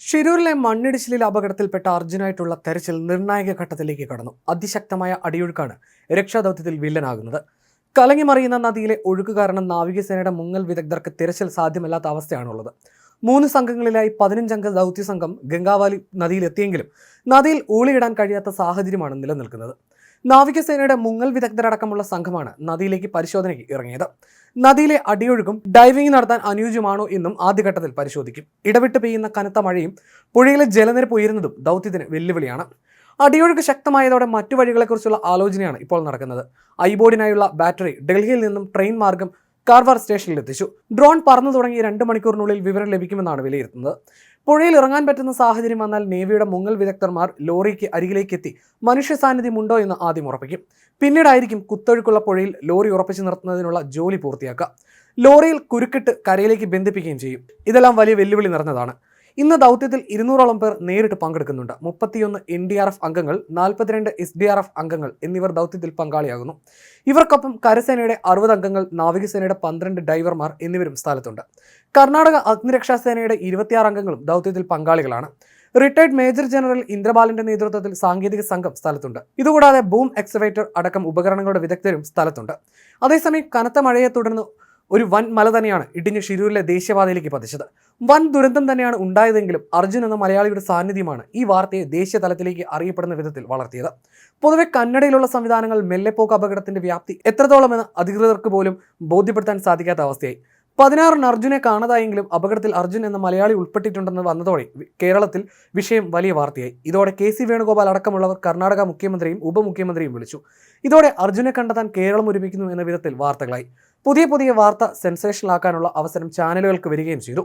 ഷിരൂരിലെ മണ്ണിടിച്ചിലിൽ അപകടത്തിൽപ്പെട്ട അർജുനായിട്ടുള്ള തെരച്ചിൽ നിർണായക ഘട്ടത്തിലേക്ക് കടന്നു. അതിശക്തമായ അടിയൊഴുക്കാണ് രക്ഷാദൗത്യത്തിൽ വില്ലനാകുന്നത്. കലങ്ങിമറിയുന്ന നദിയിലെ ഒഴുക്ക് കാരണം നാവികസേനയുടെ മുങ്ങൽ വിദഗ്ധർക്ക് തിരച്ചിൽ സാധ്യമല്ലാത്ത അവസ്ഥയാണുള്ളത്. മൂന്ന് സംഘങ്ങളിലായി പതിനഞ്ചംഗ ദൗത്യ സംഘം ഗംഗാവാലി നദിയിലെത്തിയെങ്കിലും നദിയിൽ ഊളിയിടാൻ കഴിയാത്ത സാഹചര്യമാണ് നിലനിൽക്കുന്നത്. നാവികസേനയുടെ മുങ്ങൽ വിദഗ്ധരടക്കമുള്ള സംഘമാണ് നദിയിലേക്ക് പരിശോധനയ്ക്ക് ഇറങ്ങിയത്. നദിയിലെ അടിയൊഴുക്കും ഡൈവിംഗ് നടത്താൻ അനുയോജ്യമാണോ എന്നും ആദ്യഘട്ടത്തിൽ പരിശോധിക്കും. ഇടവിട്ട് പെയ്യുന്ന കനത്ത മഴയും പുഴയിലെ ജലനിരപ്പ് ഉയരുന്നതും ദൗത്യത്തിന് വെല്ലുവിളിയാണ്. അടിയൊഴുക്ക് ശക്തമായതോടെ മറ്റു വഴികളെക്കുറിച്ചുള്ള ആലോചനയാണ് ഇപ്പോൾ നടക്കുന്നത്. ഐബോർഡിനായുള്ള ബാറ്ററി ഡൽഹിയിൽ നിന്നും ട്രെയിൻ മാർഗം കാർവാർ സ്റ്റേഷനിൽ എത്തിച്ചു ഡ്രോൺ പറന്നു തുടങ്ങി രണ്ട് മണിക്കൂറിനുള്ളിൽ വിവരം ലഭിക്കുമെന്നാണ് വിലയിരുത്തുന്നത്. പുഴയിൽ ഇറങ്ങാൻ പറ്റുന്ന സാഹചര്യം വന്നാൽ നേവിയുടെ മുങ്ങൽ വിദഗ്ധർമാർ ലോറിക്ക് അരികിലേക്ക് എത്തി മനുഷ്യ സാന്നിധ്യമുണ്ടോ എന്ന് ആദ്യം ഉറപ്പിക്കും. പിന്നീടായിരിക്കും കുത്തൊഴുക്കുള്ള പുഴയിൽ ലോറി ഉറപ്പിച്ചു നിർത്തുന്നതിനുള്ള ജോലി പൂർത്തിയാക്കുക. ലോറിയിൽ കുരുക്കിട്ട് കരയിലേക്ക് ബന്ധിപ്പിക്കുകയും ചെയ്യും. ഇതെല്ലാം വലിയ വെല്ലുവിളി നിറഞ്ഞതാണ്. ഇന്ന് ദൗത്യത്തിൽ ഇരുന്നൂറോളം പേർ നേരിട്ട് പങ്കെടുക്കുന്നുണ്ട്. മുപ്പത്തിയൊന്ന് എൻ ഡി ആർ എഫ് അംഗങ്ങൾ നാൽപ്പത്തിരണ്ട് എസ് ഡി ആർ എഫ് അംഗങ്ങൾ എന്നിവർ ദൗത്യത്തിൽ പങ്കാളിയാകുന്നു. ഇവർക്കൊപ്പം കരസേനയുടെ അറുപത് അംഗങ്ങൾ നാവികസേനയുടെ പന്ത്രണ്ട് ഡൈവർമാർ എന്നിവരും സ്ഥലത്തുണ്ട്. കർണാടക അഗ്നിരക്ഷാ സേനയുടെ ഇരുപത്തിയാറ് അംഗങ്ങളും ദൗത്യത്തിൽ പങ്കാളികളാണ്. റിട്ടയർഡ് മേജർ ജനറൽ ഇന്ദ്രബാലിന്റെ നേതൃത്വത്തിൽ സാങ്കേതിക സംഘം സ്ഥലത്തുണ്ട്. ഇതുകൂടാതെ ബൂം എക്സവേറ്റർ അടക്കം ഉപകരണങ്ങളുടെ വിദഗ്ധരും സ്ഥലത്തുണ്ട്. അതേസമയം കനത്ത മഴയെ തുടർന്ന് ഒരു വൻ മല തന്നെയാണ് ഇടിഞ്ഞ് ഷിരൂരിലെ ദേശീയപാതയിലേക്ക് പതിച്ചത്. വൻ ദുരന്തം തന്നെയാണ് ഉണ്ടായതെങ്കിലും അർജുൻ എന്ന മലയാളിയുടെ സാന്നിധ്യമാണ് ഈ വാർത്തയെ ദേശീയ തലത്തിലേക്ക് അറിയപ്പെടുന്ന വിധത്തിൽ വളർത്തിയത്. പൊതുവെ കന്നഡയിലുള്ള സംവിധാനങ്ങൾ മെല്ലെപ്പോക്ക് അപകടത്തിന്റെ വ്യാപ്തി എത്രത്തോളമെന്ന് അധികൃതർക്ക് പോലും ബോധ്യപ്പെടുത്താൻ സാധിക്കാത്ത അവസ്ഥയായി. പതിനാറിന് അർജുനെ കാണാതായെങ്കിലും അപകടത്തിൽ അർജുൻ എന്ന മലയാളി ഉൾപ്പെട്ടിട്ടുണ്ടെന്ന് വന്നതോടെ കേരളത്തിൽ വിഷയം വലിയ വാർത്തയായി. ഇതോടെ കെ സി വേണുഗോപാൽ അടക്കമുള്ളവർ കർണാടക മുഖ്യമന്ത്രിയും ഉപമുഖ്യമന്ത്രിയും വിളിച്ചു. ഇതോടെ അർജുനെ കണ്ടെത്താൻ കേരളം ഒരുമിക്കുന്നു എന്ന വിധത്തിൽ വാർത്തകളായി. പുതിയ പുതിയ വാർത്ത സെൻസേഷനാക്കാനുള്ള അവസരം ചാനലുകൾക്ക് വരികയും ചെയ്തു.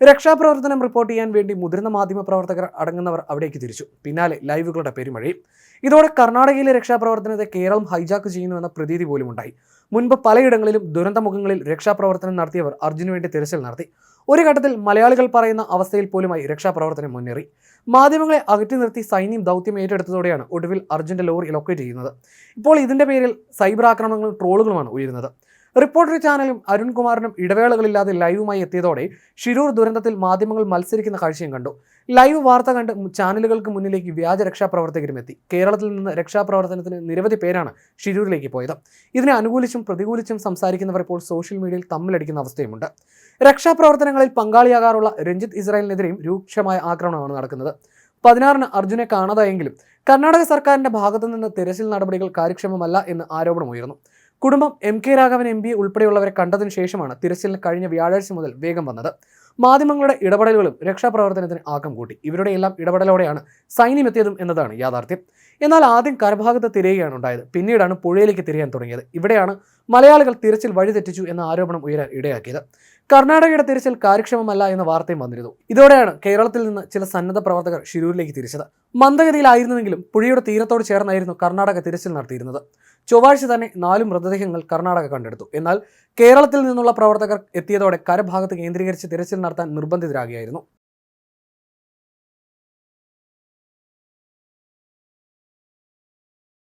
രക്ഷാപ്രവർത്തനം റിപ്പോർട്ട് ചെയ്യാൻ വേണ്ടി മുതിർന്ന മാധ്യമ പ്രവർത്തകർ അടങ്ങുന്നവർ അവിടേക്ക് തിരിച്ചു. പിന്നാലെ ലൈവുകളുടെ പെരുമഴയും. ഇതോടെ കർണാടകയിലെ രക്ഷാപ്രവർത്തനത്തെ കേരളം ഹൈജാക്ക് ചെയ്യുന്നുവെന്ന പ്രതീതി പോലും ഉണ്ടായി. മുൻപ് പലയിടങ്ങളിലും ദുരന്തമുഖങ്ങളിൽ രക്ഷാപ്രവർത്തനം നടത്തിയവർ അർജുനു വേണ്ടി തിരച്ചിൽ നടത്തി. ഒരു ഘട്ടത്തിൽ മലയാളികൾ പറയുന്ന അവസ്ഥയിൽ പോലുമായി രക്ഷാപ്രവർത്തനം മുന്നേറി. മാധ്യമങ്ങളെ അകറ്റി നിർത്തി സൈന്യം ദൗത്യം ഏറ്റെടുത്തതോടെയാണ് ഒടുവിൽ അർജുന്റെ ലോറി ലൊക്കേറ്റ് ചെയ്യുന്നത്. ഇപ്പോൾ ഇതിന്റെ പേരിൽ സൈബർ ആക്രമണങ്ങളും ട്രോളുകളുമാണ് ഉയരുന്നത്. റിപ്പോർട്ടർ ചാനലും അരുൺകുമാറിനും ഇടവേളകളില്ലാതെ ലൈവുമായി എത്തിയതോടെ ഷിരൂർ ദുരന്തത്തിൽ മാധ്യമങ്ങൾ മത്സരിക്കുന്ന കാഴ്ചയും കണ്ടു. ലൈവ് വാർത്ത കണ്ട് ചാനലുകൾക്ക് മുന്നിലേക്ക് വ്യാജ രക്ഷാപ്രവർത്തകരും എത്തി. കേരളത്തിൽ നിന്ന് രക്ഷാപ്രവർത്തനത്തിന് നിരവധി പേരാണ് ഷിരൂരിലേക്ക് പോയത്. ഇതിനെ അനുകൂലിച്ചും പ്രതികൂലിച്ചും സംസാരിക്കുന്നവർ ഇപ്പോൾ സോഷ്യൽ മീഡിയയിൽ തമ്മിലടിക്കുന്ന അവസ്ഥയുമുണ്ട്. രക്ഷാപ്രവർത്തനങ്ങളിൽ പങ്കാളിയാകാറുള്ള രഞ്ജിത്ത് ഇസ്രായേലിനെതിരെയും രൂക്ഷമായ ആക്രമണമാണ് നടക്കുന്നത്. പതിനാറിന് അർജുനെ കാണാതായെങ്കിലും കർണാടക സർക്കാരിന്റെ ഭാഗത്തു നിന്ന് തിരച്ചിൽ നടപടികൾ കാര്യക്ഷമമല്ല എന്ന് ആരോപണമുയർന്നു. കുടുംബം M K Raghavan M P ഉൾപ്പെടെയുള്ളവരെ കണ്ടതിനു ശേഷമാണ് തിരച്ചിലിന് കഴിഞ്ഞ വ്യാഴാഴ്ച മുതൽ വേഗം വന്നത്. മാധ്യമങ്ങളുടെ ഇടപെടലുകളും രക്ഷാപ്രവർത്തനത്തിന് ആക്കം കൂട്ടി. ഇവരുടെ എല്ലാം ഇടപെടലോടെയാണ് സൈന്യം എത്തിയതും എന്നതാണ് യാഥാർത്ഥ്യം. എന്നാൽ ആദ്യം കരഭാഗത്ത് തിരയുകയാണ് ഉണ്ടായത്. പിന്നീടാണ് പുഴയിലേക്ക് തിരയാൻ തുടങ്ങിയത്. ഇവിടെയാണ് മലയാളികൾ തിരച്ചിൽ വഴിതെറ്റിച്ചു എന്ന ആരോപണം ഉയരാൻ ഇടയാക്കിയത്. കർണാടകയുടെ തിരച്ചിൽ കാര്യക്ഷമമല്ല എന്ന വാർത്തയും വന്നിരുന്നു. ഇതോടെയാണ് കേരളത്തിൽ നിന്ന് ചില സന്നദ്ധ പ്രവർത്തകർ ഷിരൂരിലേക്ക് തിരിച്ചത്. മന്ദഗതിയിലായിരുന്നുവെങ്കിലും പുഴയുടെ തീരത്തോട് ചേർന്നായിരുന്നു കർണാടക തിരച്ചിൽ നടത്തിയിരുന്നത്. ചൊവ്വാഴ്ച തന്നെ നാല് മൃതദേഹങ്ങൾ കർണാടക കണ്ടെടുത്തു. എന്നാൽ കേരളത്തിൽ നിന്നുള്ള പ്രവർത്തകർ എത്തിയതോടെ കരഭാഗത്ത് കേന്ദ്രീകരിച്ച് തിരച്ചിൽ നടത്താൻ നിർബന്ധിതരാകുകയായിരുന്നു.